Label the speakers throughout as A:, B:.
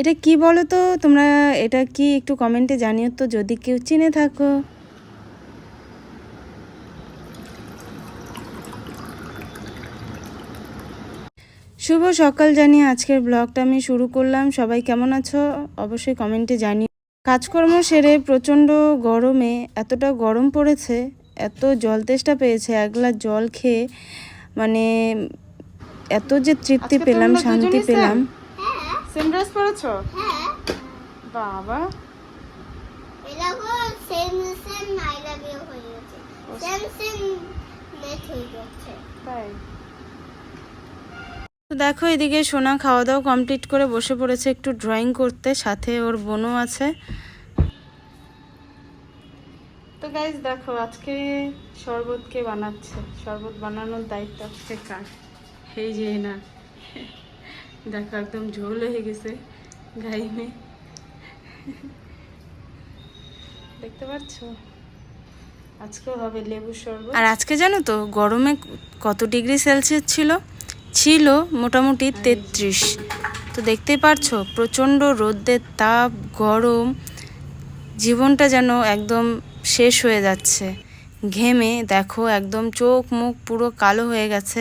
A: এটা কি বলো তো তোমরা এটা কি একটু কমেন্টে জানিও তো যদি কেউ চিনে থাকো। শুভ সকাল জানিয়ে আজকের ব্লগটা আমি শুরু করলাম। সবাই কেমন আছো? অবশ্যই কমেন্টে জানিও। কাজকর্ম সেরে প্রচণ্ড গরমে এতটা গরম পড়েছে এত জল তেষ্টা পেয়েছে এক গ্লাস জল খেয়ে মানে এত যে তৃপ্তি পেলাম শান্তি পেলাম।
B: সেম ড্রেস পরেছো? বাবা।
C: এলাকো same same I love you হয়ে গেছে। সেম সেম হয়ে যাচ্ছে
B: তাই।
A: তো দেখো এদিকে সোনা খাওয়া দাওয়া কমপ্লিট করে বসে পড়েছে একটু ড্রয়িং করতে। সাথে ওর বোনও আছে।
B: তো গাইজ দেখো আজকে শরবত কে বানাচ্ছে? শরবত বানানোর দায়িত্ব আজকে কার? এই যে না দেখো একদম ঝোল হয়ে গেছে গাইমে দেখতে পাচ্ছ? আজকেও হবে লেবু শরবত।
A: আর আজকে জানো তো গরমে কত ডিগ্রি সেলসিয়াস ছিল? ছিল মোটামুটি তেত্রিশ। তো দেখতেই পারছ প্রচণ্ড রোদের তাপ গরম। জীবনটা যেন একদম শেষ হয়ে যাচ্ছে। ঘেমে দেখো একদম চোখ মুখ পুরো কালো হয়ে গেছে।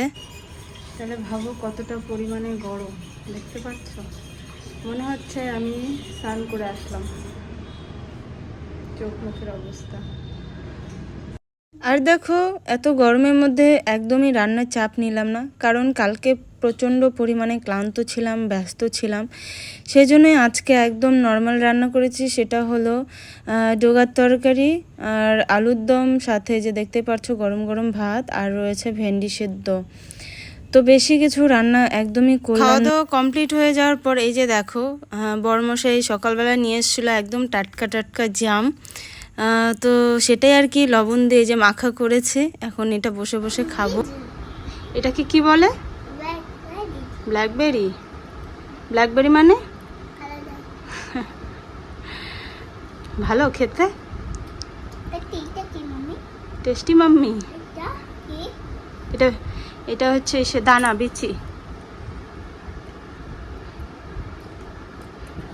B: তাহলে ভাবো কতটা পরিমাণে গরম। দেখতে পাচ্ছ? মনে হচ্ছে আমি স্নান করে আসলাম। চোখ মুখের অবস্থা।
A: আর দেখো, এত গরমের মধ্যে একদমই রান্নার চাপ নিলাম না, কারণ কালকে প্রচণ্ড পরিমাণে ক্লান্ত ছিলাম, ব্যস্ত ছিলাম। সেই জন্যই আজকে একদম নর্মাল রান্না করেছি, সেটা হলো ডোগার তরকারি আর আলুর দম, সাথে যে দেখতে পাচ্ছ গরম গরম ভাত, আর রয়েছে ভেন্ডি সেদ্ধ। তো বেশি কিছু রান্না একদমই খাওয়া দাওয়া কমপ্লিট হয়ে যাওয়ার পর এই যে দেখো আহ, বড়মশাই সকালবেলা নিয়ে এসেছিল একদম টাটকা টাটকা জাম। তো সেটাই আর কি লবণ দিয়ে যে মাখা করেছে এখন এটা বসে বসে খাব। এটাকে কি বলে? ব্ল্যাকবেরি। ব্ল্যাকবেরি মানে? ভালো খেতে? Tasty mummy?
C: এটা কি?
A: এটা হচ্ছে সে দানা, বিচি।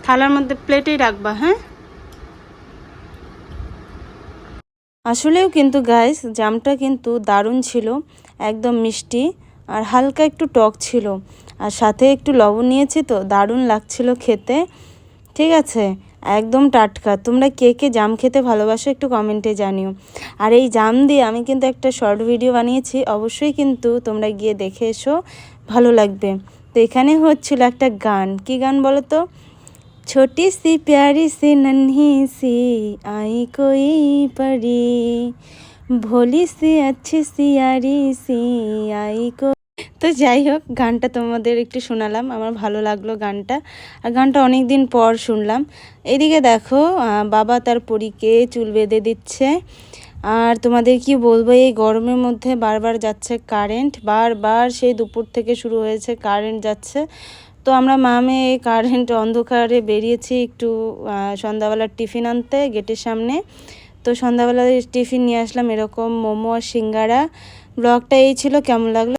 A: থালার মধ্যে প্লেটেই রাখবা হ্যাঁ? আসলেও কিন্তু গাইস জামটা কিন্তু দারুণ ছিল, একদম মিষ্টি, আর হালকা একটু টক ছিল। আর সাথে একটু লবণ নিয়েছি তো, দারুণ লাগছিল খেতে, ঠিক আছে? একদম টাটকা তোমরা কে কে জাম খেতে ভালোবাসো একটু কমেন্টে জানিও আর এই জাম দিয়ে আমি কিন্তু একটা শর্ট ভিডিও বানিয়েছি অবশ্যই কিন্তু তোমরা গিয়ে দেখে এসো ভালো লাগবে তো এখানে হচ্ছিল একটা গান কি গান বলো তো छोटी सी प्यारी सी नन्ही सी आई कोई परी भोली सी अच्छी सी यारी सी आई को তো যাই হোক, গানটা তোমাদের একটু শোনালাম, আমার ভালো লাগল গানটা। আর গানটা অনেক দিন পর শুনলাম। এদিকে দেখো বাবা তার পরীকে চুল বেঁধে দিচ্ছে। আর তোমাদের কি বলব, এই গরমের মধ্যে বারবার যাচ্ছে কারেন্ট বারবার সেই দুপুর থেকে শুরু হয়েছে কারেন্ট যাচ্ছে। তো আমরা মামে কারেন্ট অন্ধকারে বেরিয়েছি একটু সন্ধ্যাবেলার টিফিন আনতে গেটের সামনে। তো সন্ধ্যাবেলা টিফিন নিয়ে আসলাম এরকম মোমো আর সিঙ্গারা। ব্লগটা এই ছিল, কেমন লাগল?